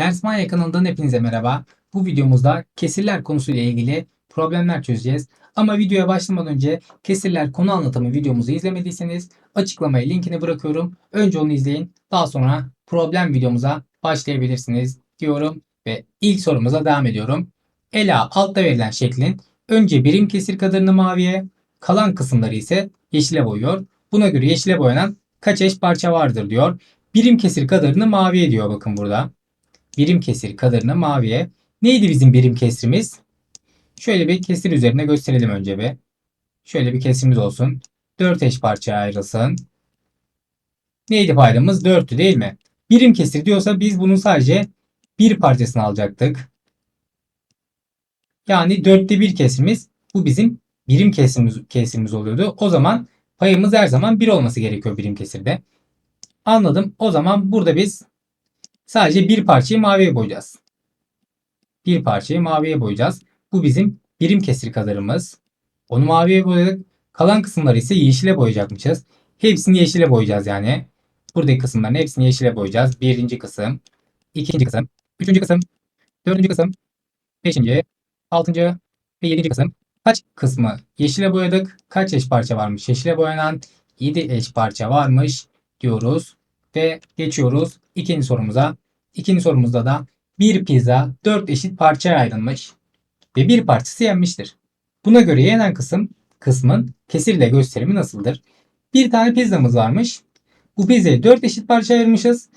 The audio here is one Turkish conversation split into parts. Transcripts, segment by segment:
Ders Maya kanalından hepinize merhaba. Bu videomuzda kesirler konusuyla ilgili problemler çözeceğiz. Ama videoya başlamadan önce kesirler konu anlatımı videomuzu izlemediyseniz açıklamaya linkini bırakıyorum. Önce onu izleyin. Daha sonra problem videomuza başlayabilirsiniz diyorum ve ilk sorumuza devam ediyorum. Ela altta verilen şeklin önce birim kesir kadarını maviye, kalan kısımları ise yeşile boyuyor. Buna göre yeşile boyanan kaç eş parça vardır diyor. Birim kesir kadarını maviye diyor bakın burada birim kesir kadarını maviye. Neydi bizim birim kesrimiz? Şöyle bir kesir üzerine gösterelim önce bir. Şöyle bir kesrimiz olsun. 4 eş parçaya ayrılsın. Neydi paydamız? 4'tü değil mi? Birim kesir diyorsa biz bunun sadece bir parçasını alacaktık. Yani dörtte bir kesrimiz bu bizim birim kesrimiz, kesrimiz oluyordu. O zaman payımız her zaman 1 olması gerekiyor birim kesirde. Anladım. O zaman burada biz Sadece bir parçayı maviye boyayacağız. Bir parçayı maviye boyayacağız. Bu bizim birim kesir kadarımız. Onu maviye boyadık. Kalan kısımları ise yeşile boyayacakmışız. Hepsini yeşile boyayacağız yani. Buradaki kısımların hepsini yeşile boyayacağız. Birinci kısım, ikinci kısım, üçüncü kısım, dördüncü kısım, beşinci, altıncı ve yedinci kısım. Kaç kısmı yeşile boyadık? Kaç eş parça varmış? Yeşile boyanan 7 eş parça varmış diyoruz. Ve geçiyoruz ikinci sorumuza. İkinci sorumuzda da bir pizza 4 eşit parçaya ayrılmış ve bir parçası yenmiştir. Buna göre yenen kısım kısmın kesirle gösterimi nasıldır? Bir tane pizzamız varmış. Bu pizzayı 4 eşit parçaya ayırmışız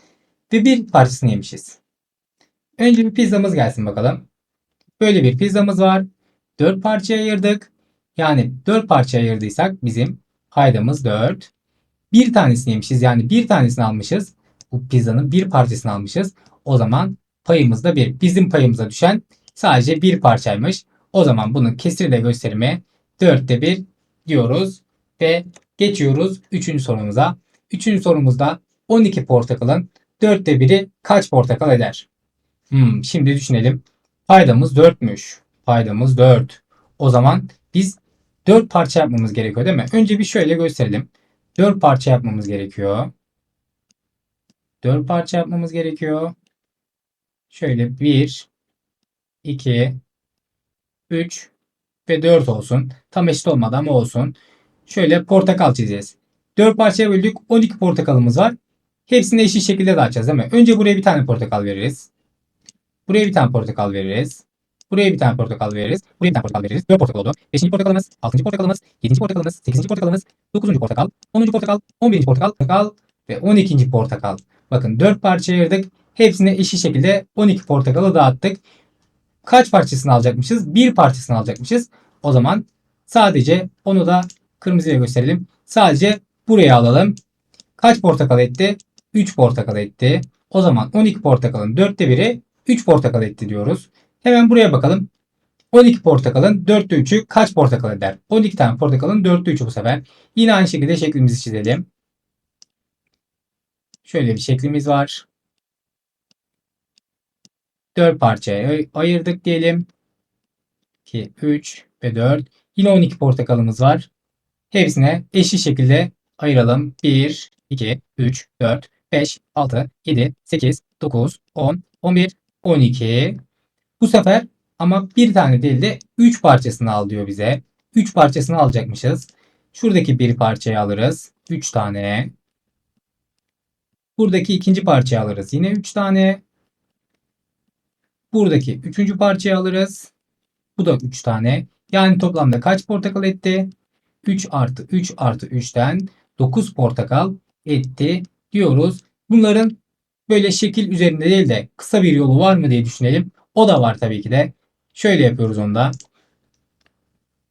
ve bir parçasını yemişiz. Önce bir pizzamız gelsin bakalım. Böyle bir pizzamız var. 4 parçaya ayırdık. Yani 4 parçaya ayırdıysak bizim paydamız 4. Bir tanesini yemişiz yani bir tanesini almışız. Bu pizzanın bir parçasını almışız. O zaman payımız da bir. Bizim payımıza düşen sadece bir parçaymış. O zaman bunun kesirle gösterimi 4'te 1 diyoruz. Ve geçiyoruz 3. sorumuza. 3. sorumuzda 12 portakalın 4'te 1'i kaç portakal eder? Hmm, şimdi düşünelim. Paydamız 4'müş. Paydamız 4. O zaman biz 4 parça yapmamız gerekiyor değil mi? Önce bir şöyle gösterelim. 4 parça yapmamız gerekiyor. 4 parça yapmamız gerekiyor. Şöyle 1, 2, 3 ve 4 olsun. Tam eşit olmadan ama olsun. Şöyle portakal çizeceğiz. 4 parçaya böldük. 12 portakalımız var. Hepsini eşit şekilde dağıtacağız değil mi? Önce buraya bir tane portakal veririz. Buraya bir tane portakal veririz. Buraya bir tane portakal veririz. Buraya bir tane portakal veririz. 4 portakal oldu. 5. portakalımız, 6. portakalımız, 7. portakalımız, 8. portakalımız, 9. portakal, 10. portakal, 11. portakal, portakal ve 12. portakal. Bakın 4 parça ayırdık. Hepsine eşit şekilde 12 portakalı dağıttık. Kaç parçasını alacakmışız? Bir parçasını alacakmışız. O zaman sadece onu da kırmızıya gösterelim. Sadece buraya alalım. Kaç portakal etti? 3 portakal etti. O zaman 12 portakalın 4'te 1'i 3 portakal etti diyoruz. Hemen buraya bakalım. 12 portakalın 4'te 3'ü kaç portakal eder? 12 tane portakalın 4'te 3'ü bu sefer. Yine aynı şekilde şeklimizi çizelim. Şöyle bir şeklimiz var. 4 parçaya ayırdık diyelim. 2, 3 ve 4. Yine 12 portakalımız var. Hepsine eşit şekilde ayıralım. 1, 2, 3, 4, 5, 6, 7, 8, 9, 10, 11, 12. Bu sefer ama bir tane değil de 3 parçasını al diyor bize. 3 parçasını alacakmışız. Şuradaki bir parçayı alırız. 3 tane. Buradaki ikinci parçayı alırız. Yine 3 tane. Buradaki üçüncü parçayı alırız. Bu da 3 tane. Yani toplamda kaç portakal etti? 3 artı 3 artı 3'ten 9 portakal etti diyoruz. Bunların böyle şekil üzerinde değil de kısa bir yolu var mı diye düşünelim. O da var tabii ki de. Şöyle yapıyoruz onda.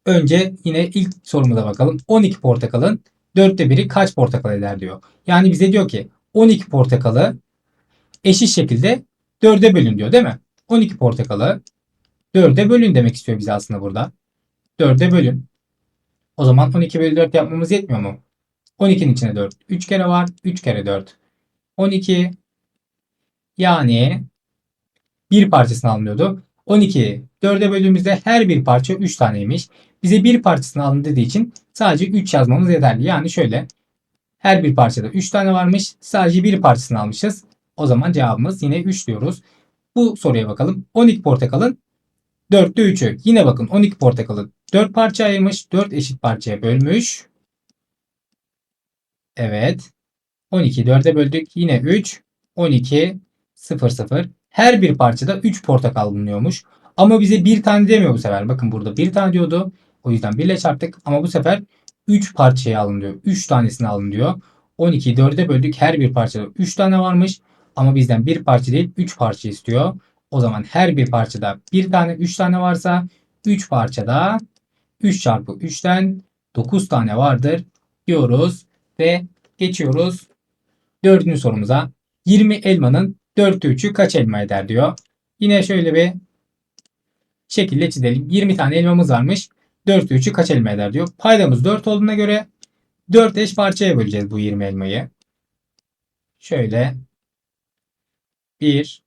Önce yine ilk sorumuza bakalım. 12 portakalın 4'te biri kaç portakal eder diyor. Yani bize diyor ki 12 portakalı eşit şekilde 4'e bölün diyor değil mi? 12 portakalı 4'e bölün demek istiyor bize aslında burada. 4'e bölün. O zaman 12 bölü 4 yapmamız yetmiyor mu? 12'nin içine 4. 3 kere var. 3 kere 4. 12 yani bir parçasını almıyordu. 12 4'e böldüğümüzde her bir parça 3 taneymiş. Bize bir parçasını alın dediği için sadece 3 yazmamız yeterli. Yani şöyle her bir parçada 3 tane varmış. Sadece bir parçasını almışız. O zaman cevabımız yine 3 diyoruz. Bu soruya bakalım. 12 portakalın 4'te 3'ü. Yine bakın 12 portakalı 4 parçaya ayırmış. 4 eşit parçaya bölmüş. Evet. 12 4'e böldük. Yine 3. 12 0 0. Her bir parçada 3 portakal bulunuyormuş. Ama bize bir tane demiyor bu sefer. Bakın burada bir tane diyordu. O yüzden 1 ile çarptık. Ama bu sefer 3 parçaya alın diyor. 3 tanesini alın diyor. 12'yi 4'e böldük. Her bir parçada 3 tane varmış. Ama bizden bir parça değil 3 parça istiyor. O zaman her bir parçada bir tane 3 tane varsa 3 parçada 3 çarpı 3'ten 9 tane vardır diyoruz. Ve geçiyoruz dördüncü sorumuza. 20 elmanın 4'te 3'ü kaç elma eder diyor. Yine şöyle bir şekilde çizelim. 20 tane elmamız varmış. 4'te 3'ü kaç elma eder diyor. Paydamız 4 olduğuna göre 4 eş parçaya böleceğiz bu 20 elmayı. Şöyle 1,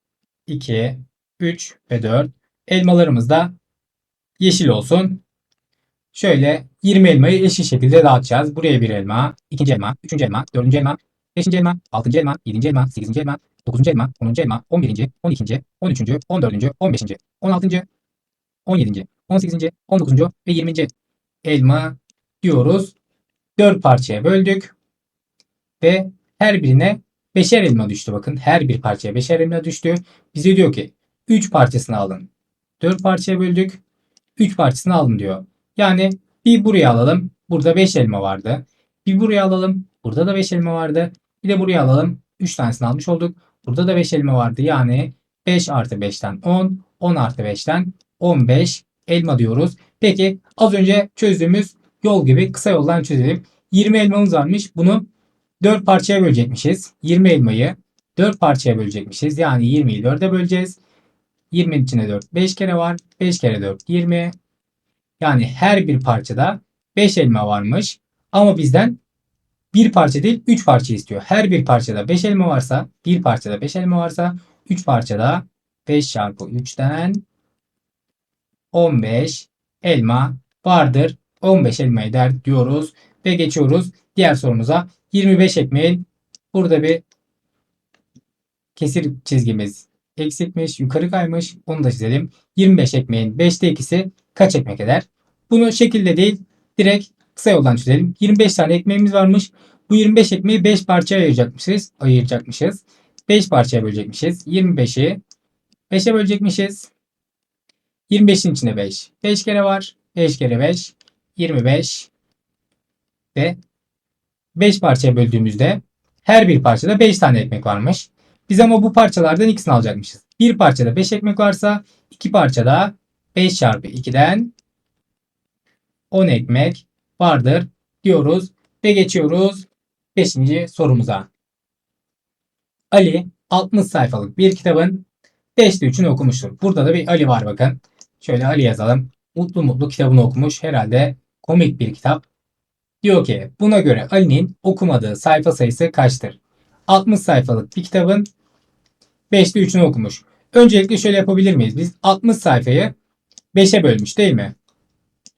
2, 3 ve 4. Elmalarımız da yeşil olsun. Şöyle 20 elmayı eşit şekilde dağıtacağız. Buraya bir elma, ikinci elma, üçüncü elma, dördüncü elma, beşinci elma, altıncı elma, yedinci elma, sekizinci elma, dokuzuncu elma, onuncu elma, on birinci, on ikinci, on üçüncü, on dördüncü, on beşinci, on altıncı, on yedinci, on sekizinci, on dokuzuncu ve yirminci elma diyoruz. Dört parçaya böldük. Ve her birine beşer elma düştü. Bakın her bir parçaya beşer elma düştü. Bize diyor ki 3 parçasını alın. 4 parçaya böldük. 3 parçasını alın diyor. Yani bir buraya alalım. Burada 5 elma vardı. Bir buraya alalım. Burada da 5 elma vardı. Bir de buraya alalım. 3 tanesini almış olduk. Burada da 5 elma vardı. Yani 5 artı 5'ten 10. 10 artı 5'ten 15 elma diyoruz. Peki az önce çözdüğümüz yol gibi kısa yoldan çözelim. 20 elmamız varmış. Bunu 4 parçaya bölecekmişiz. 20 elmayı 4 parçaya bölecekmişiz. Yani 20'yi 4'e böleceğiz. 20'nin içinde 4 5 kere var. 5 kere 4 20. Yani her bir parçada 5 elma varmış. Ama bizden bir parça değil 3 parça istiyor. Her bir parçada 5 elma varsa bir parçada 5 elma varsa 3 parçada 5 çarpı 3'ten 15 elma vardır. 15 elma eder diyoruz ve geçiyoruz diğer sorumuza. 25 ekmeğin burada bir kesir çizgimiz eksikmiş, yukarı kaymış. Onu da çizelim. 25 ekmeğin 5'te 2'si kaç ekmek eder? Bunu şekilde değil, direkt kısa yoldan çizelim. 25 tane ekmeğimiz varmış. Bu 25 ekmeği 5 parçaya ayıracakmışız. Ayıracakmışız. 5 parçaya bölecekmişiz. 25'i 5'e bölecekmişiz. 25'in içinde 5. 5 kere var. 5 kere 5. 25 ve 5 parçaya böldüğümüzde her bir parçada 5 tane ekmek varmış. Biz ama bu parçalardan ikisini alacakmışız. Bir parçada 5 ekmek varsa iki parçada 5 çarpı 2'den 10 ekmek vardır diyoruz ve geçiyoruz 5. sorumuza. Ali 60 sayfalık bir kitabın 5'te 3'ünü okumuştur. Burada da bir Ali var bakın. Şöyle Ali yazalım. Mutlu mutlu kitabını okumuş. Herhalde komik bir kitap. Diyor ki buna göre Ali'nin okumadığı sayfa sayısı kaçtır? 60 sayfalık bir kitabın 5'te 3'ünü okumuş. Öncelikle şöyle yapabilir miyiz? Biz 60 sayfayı 5'e bölmüş değil mi?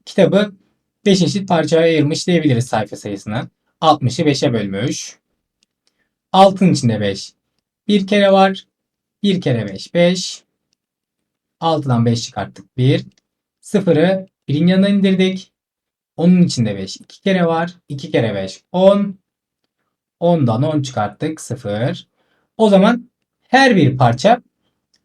Kitabı 5 eşit parçaya ayırmış diyebiliriz sayfa sayısını. 60'ı 5'e bölmüş. Altın içinde 5. Bir kere var. Bir kere 5. 5. 6'dan 5 çıkarttık. 1. 0'ı birin yanına indirdik. Onun içinde 5 2 kere var. 2 kere 5 10. 10'dan 10 çıkarttık 0. O zaman her bir parça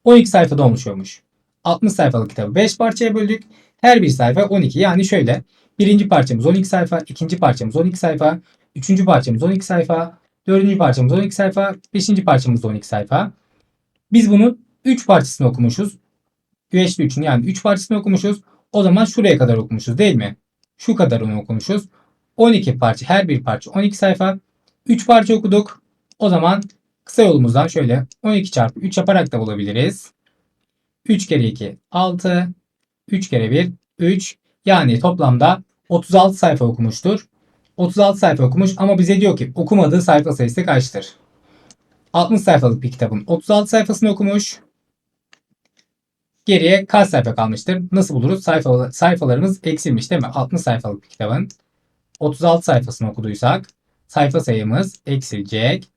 12 sayfada oluşuyormuş. 60 sayfalık kitabı 5 parçaya böldük. Her bir sayfa 12. Yani şöyle. Birinci parçamız 12 sayfa. ikinci parçamız 12 sayfa. Üçüncü parçamız 12 sayfa. Dördüncü parçamız 12 sayfa. Beşinci parçamız 12 sayfa. Biz bunun 3 parçasını okumuşuz. Güveçli 3'ünü yani 3 parçasını okumuşuz. O zaman şuraya kadar okumuşuz değil mi? Şu kadarını okumuşuz. 12 parça her bir parça 12 sayfa. 3 parça okuduk. O zaman kısa yolumuzdan şöyle 12 çarpı 3 yaparak da bulabiliriz. 3 kere 2 6. 3 kere 1 3. Yani toplamda 36 sayfa okumuştur. 36 sayfa okumuş ama bize diyor ki okumadığı sayfa sayısı kaçtır? 60 sayfalık bir kitabın 36 sayfasını okumuş. Geriye kaç sayfa kalmıştır? Nasıl buluruz? Sayfa, sayfalarımız eksilmiş değil mi? 60 sayfalık bir kitabın 36 sayfasını okuduysak sayfa sayımız eksilecek.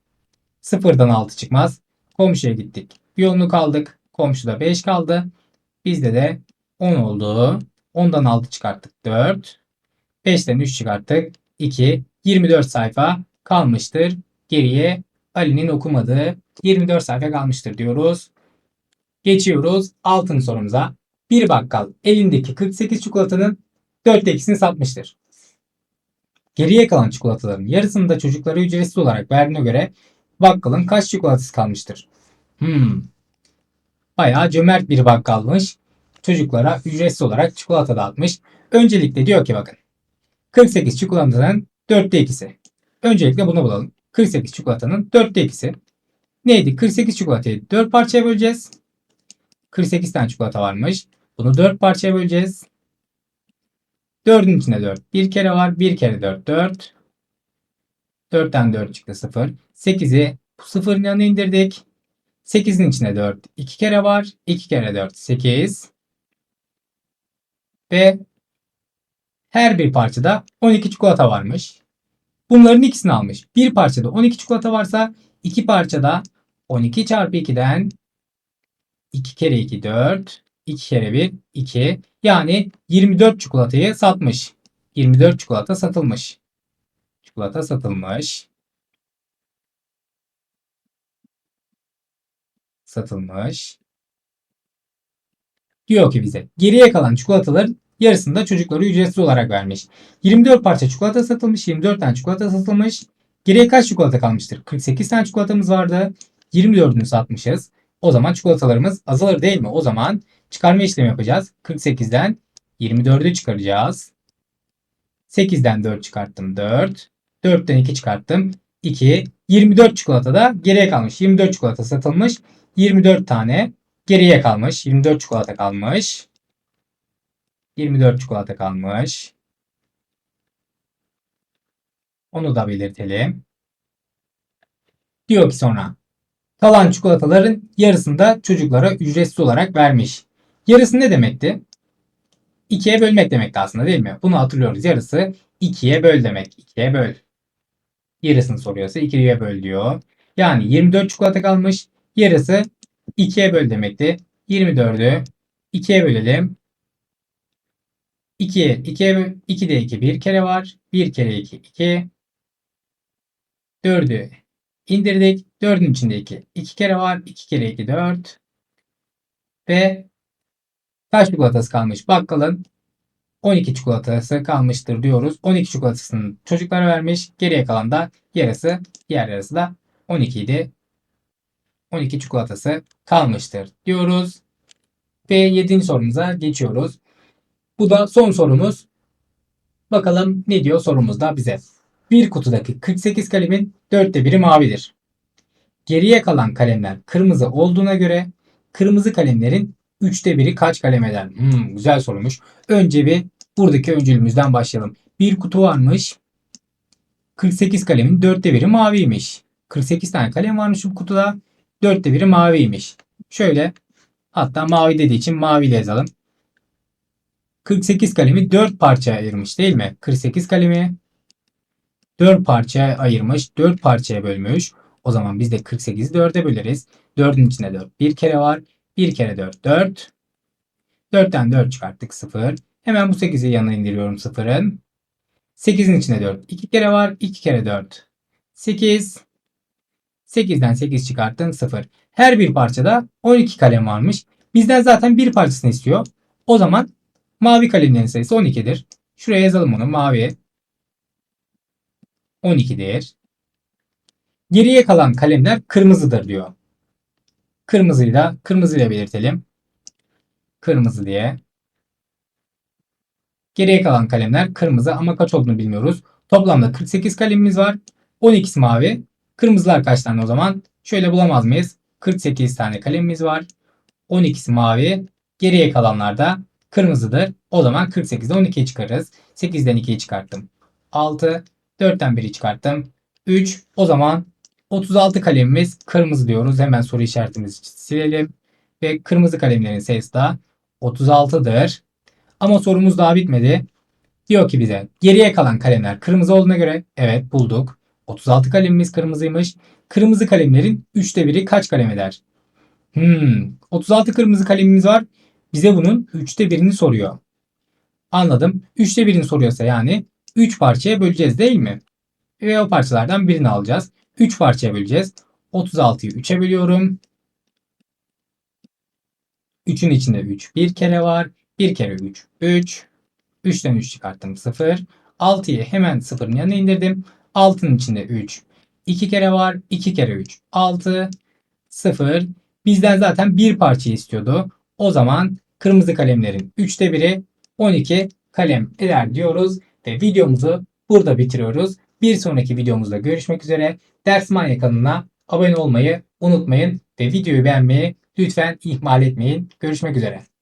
Sıfırdan 6 çıkmaz. Komşuya gittik. Bir yolunu kaldık. Komşuda 5 kaldı. Bizde de 10 oldu. 10'dan 6 çıkarttık 4. 5'ten 3 çıkarttık 2. 24 sayfa kalmıştır. Geriye Ali'nin okumadığı 24 sayfa kalmıştır diyoruz. Geçiyoruz altın sorumuza. Bir bakkal elindeki 48 çikolatanın 4'te ikisini satmıştır. Geriye kalan çikolataların yarısını da çocuklara ücretsiz olarak verdiğine göre bakkalın kaç çikolatası kalmıştır? Hmm. Bayağı cömert bir bakkalmış. Çocuklara ücretsiz olarak çikolata dağıtmış. Öncelikle diyor ki bakın. 48 çikolatanın 4'te 2'si. Öncelikle bunu bulalım. 48 çikolatanın 4'te 2'si. Neydi? 48 çikolatayı 4 parçaya böleceğiz. 48 tane çikolata varmış. Bunu 4 parçaya böleceğiz. 4'ün içinde 4. Bir kere var. 1 kere 4 4. 4'ten 4 çıktı 0. 8'i bu sıfırın yanına indirdik. 8'in içinde 4 2 kere var. 2 kere 4 8. Ve her bir parçada 12 çikolata varmış. Bunların ikisini almış. Bir parçada 12 çikolata varsa iki parçada 12 çarpı 2'den 2 kere 2 4. 2 kere 1 2. Yani 24 çikolatayı satmış. 24 çikolata satılmış. Çikolata satılmış. Satılmış. Diyor ki bize geriye kalan çikolataların yarısını da çocuklara ücretsiz olarak vermiş. 24 parça çikolata satılmış. 24 tane çikolata satılmış. Geriye kaç çikolata kalmıştır? 48 tane çikolatamız vardı. 24'ünü satmışız. O zaman çikolatalarımız azalır değil mi? O zaman çıkarma işlemi yapacağız. 48'den 24'ü çıkaracağız. 8'den 4 çıkarttım 4. 4'ten 2 çıkarttım 2. 24 çikolata da geriye kalmış. 24 çikolata satılmış. 24 tane geriye kalmış. 24 çikolata kalmış. 24 çikolata kalmış. Onu da belirtelim. Diyor ki sonra kalan çikolataların yarısını da çocuklara ücretsiz olarak vermiş. Yarısı ne demekti? 2'ye bölmek demekti aslında değil mi? Bunu hatırlıyoruz. Yarısı 2'ye böl demek. 2'ye böl. Yarısını soruyorsa 2'ye böl diyor. Yani 24 çikolata kalmış. Yarısı 2'ye böl demekti. 24'ü 2'ye bölelim. 2'ye 2'ye 2'de 2 bir kere var. 1 kere 2 2. 4'ü indirdik. 4'ün içinde 2 2 kere var. 2 kere 2 4. Ve kaç çikolatası kalmış? Bakkalın 12 çikolatası kalmıştır diyoruz. 12 çikolatasını çocuklara vermiş. Geriye kalan da yarısı, diğer yarısı da 12 idi. 12 çikolatası kalmıştır diyoruz. Ve 7. sorumuza geçiyoruz. Bu da son sorumuz. Bakalım ne diyor sorumuzda bize. Bir kutudaki 48 kalemin dörtte biri mavidir. Geriye kalan kalemler kırmızı olduğuna göre kırmızı kalemlerin üçte biri kaç kalem eder? Hmm, güzel sorumuş. Önce bir buradaki öncülümüzden başlayalım. Bir kutu varmış. 48 kalemin dörtte biri maviymiş. 48 tane kalem varmış bu kutuda. Dörtte biri maviymiş. Şöyle hatta mavi dediği için maviyle yazalım. 48 kalemi 4 parçaya ayırmış değil mi? 48 kalemi 4 parçaya ayırmış. 4 parçaya bölmüş. O zaman biz de 48'i 4'e böleriz. 4'ün içinde 4 bir kere var. 1 kere 4 4. 4'ten 4 çıkarttık 0. Hemen bu 8'i yanına indiriyorum 0'ın. 8'in içinde 4 2 kere var. 2 kere 4 8. 8'den 8 çıkarttım 0. Her bir parçada 12 kalem varmış. Bizden zaten bir parçasını istiyor. O zaman mavi kalemlerin sayısı 12'dir. Şuraya yazalım onu. Mavi 12'dir. Geriye kalan kalemler kırmızıdır diyor. Kırmızıyı da kırmızıyla belirtelim. Kırmızı diye. Geriye kalan kalemler kırmızı ama kaç olduğunu bilmiyoruz. Toplamda 48 kalemimiz var. 12'si mavi. Kırmızılar kaç tane o zaman? Şöyle bulamaz mıyız? 48 tane kalemimiz var. 12'si mavi. Geriye kalanlar da kırmızıdır. O zaman 48'den 12'yi çıkarırız. 8'den 2'yi çıkarttım. 6. 4'ten 1'i çıkarttım. 3. O zaman 36 kalemimiz kırmızı diyoruz. Hemen soru işaretimizi silelim. Ve kırmızı kalemlerin sayısı da 36'dır. Ama sorumuz daha bitmedi. Diyor ki bize geriye kalan kalemler kırmızı olduğuna göre evet bulduk. 36 kalemimiz kırmızıymış. Kırmızı kalemlerin 3'te 1'i kaç kalem eder? Hmm, 36 kırmızı kalemimiz var. Bize bunun 3'te birini soruyor. Anladım. 3'te birini soruyorsa yani 3 parçaya böleceğiz değil mi? Ve o parçalardan birini alacağız. 3 parçaya böleceğiz. 36'yı 3'e bölüyorum. 3'ün içinde 3 bir kere var. 1 kere 3 3. 3'ten 3 çıkarttım 0. 6'yı hemen 0'ın yanına indirdim. 6'nın içinde 3 2 kere var. 2 kere 3 6 0. Bizden zaten bir parça istiyordu. O zaman kırmızı kalemlerin 3'te 1'i 12 kalem eder diyoruz ve videomuzu burada bitiriyoruz. Bir sonraki videomuzda görüşmek üzere. Ders Manya kanalına abone olmayı unutmayın ve videoyu beğenmeyi lütfen ihmal etmeyin. Görüşmek üzere.